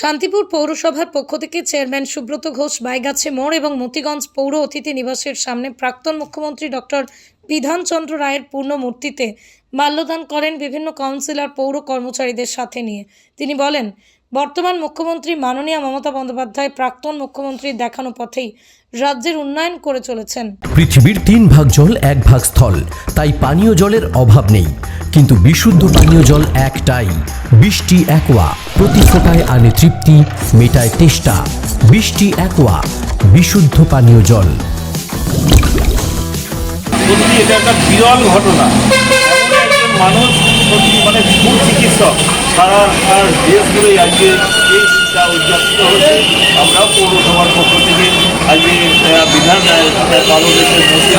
শান্তিপুর পৌরসভার পক্ষ থেকে চেয়ারম্যান সুব্রত ঘোষ, বাইগাছে মোড় এবং মতিগঞ্জ পৌর অতিথি নিবাসের সামনে প্রাক্তন মুখ্যমন্ত্রী ডক্টর বিধানচন্দ্র রায়ের পূর্ণ মূর্তিতে মাল্যদান করেন বিভিন্ন কাউন্সিলর, পৌর কর্মচারীদের সাথে নিয়ে। তিনি বলেন বর্তমান মুখ্যমন্ত্রী মাননীয় মমতা বন্দ্যোপাধ্যায় প্রাক্তন মুখ্যমন্ত্রীর দেখানো পথেই রাজ্যের উন্নয়ন করে চলেছেন। পৃথিবীর তিন ভাগ জল এক ভাগ স্থল। তাই পানীয় জলের অভাব নেই। কিন্তু বিশুদ্ধ পানীয় জল একটাই। বৃষ্টি একোয়া। প্রতি ফোটায় আনে তৃপ্তি মেটায় তেষ্টা। বৃষ্টি একোয়া। বিশুদ্ধ পানীয় জল। সত্যি এটা একটা বিরল ঘটনা। মানুষ সত্যি মানে সুচিকিৎসক সারা সারা দেশ জুড়েই আজকে এই দিনটা উদযাপিত হচ্ছে। আমরা পৌরসভার পক্ষ থেকে আজকে বিধান রায়ের কালো দেশের মধ্যে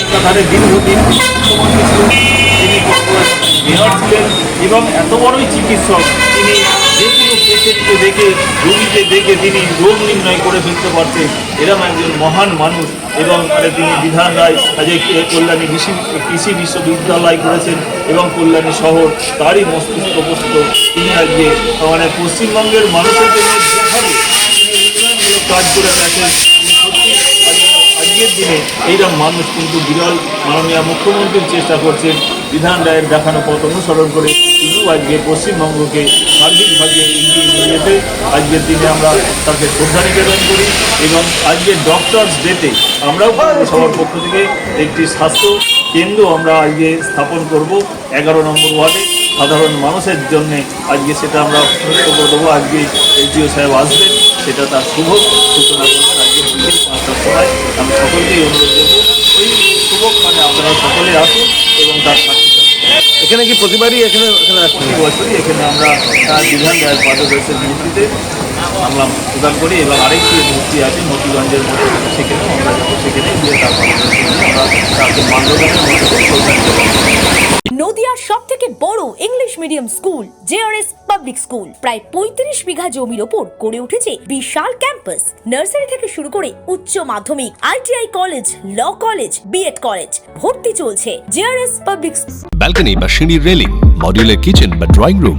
একাধারে দীর্ঘদিন তিনি মেয়র ছিলেন এবং এত বড়ই চিকিৎসক তিনি পেশেন্টকে দেখে, রোগীকে দেখে তিনি রোগ নির্ণয় করে ফেলতে পারছেন। এরকম একজন মহান মানুষ এবং তিনি বিধান রায় আজকে কল্যাণী কৃষি কৃষি বিশ্ববিদ্যালয় করেছেন এবং কল্যাণী শহর তারই মস্তিষ্ক প্রস্তুত। তিনি আজকে মানে পশ্চিমবঙ্গের মানুষের জন্য যেভাবে কাজ করে সত্যি আজকের দিনে এইরকম মানুষ কিন্তু বিরল মাননীয় মুখ্যমন্ত্রীর চেষ্টা করছেন। বিধান রায়ের দেখানো পথ অনুসরণ করে শুধু আজকে পশ্চিমবঙ্গকে সার্বিকভাবে এগিয়ে নিয়ে যেতে আজকের দিনে আমরা তাকে শ্রদ্ধা নিবেদন করি এবং আজকে ডক্টরস ডেতে আমরাও সবার পক্ষ থেকে একটি স্বাস্থ্য কেন্দ্র আমরা আজকে স্থাপন করব এগারো নম্বর ওয়ার্ডে। সাধারণ মানুষের জন্যে আজকে সেটা আমরা করে দেবো। আজকে এসডিও সাহেব আসবে সেটা তার শুভ। সূচনা করবেন। আজকে বিকেল পাঁচটার সময় আমি সকলকেই অনুরোধ করব ওই শুভ মানে আপনারা সকলে আসুন এবং তার সাক্ষী এখানে কি প্রতিবারই এখানে এখানে প্রতি বছরই এখানে আমরা বিধান রায়ের পাদদেশের মূর্তিতে আমরা প্রদান করি এবং আরেকটি মূর্তি আছে মতিগঞ্জের মধ্যে সেখানেও আমরা যাব সেখানে গিয়ে তার পাদদেশে নিয়ে আমরা তাকে করি। নদিয়ার সব থেকে বড় English medium school JRS public school প্রায় পঁয়ত্রিশ বিঘা জমির ওপর গড়ে উঠেছে বিশাল ক্যাম্পাস নার্সারি থেকে শুরু করে উচ্চ মাধ্যমিক ITI college law college B Ed college ভর্তি চলছে। জেআরএস পাবলিক ব্যালকনি বা সিঁড়ির রেলিং মডিউলার কিচেন বা ড্রয়িং রুম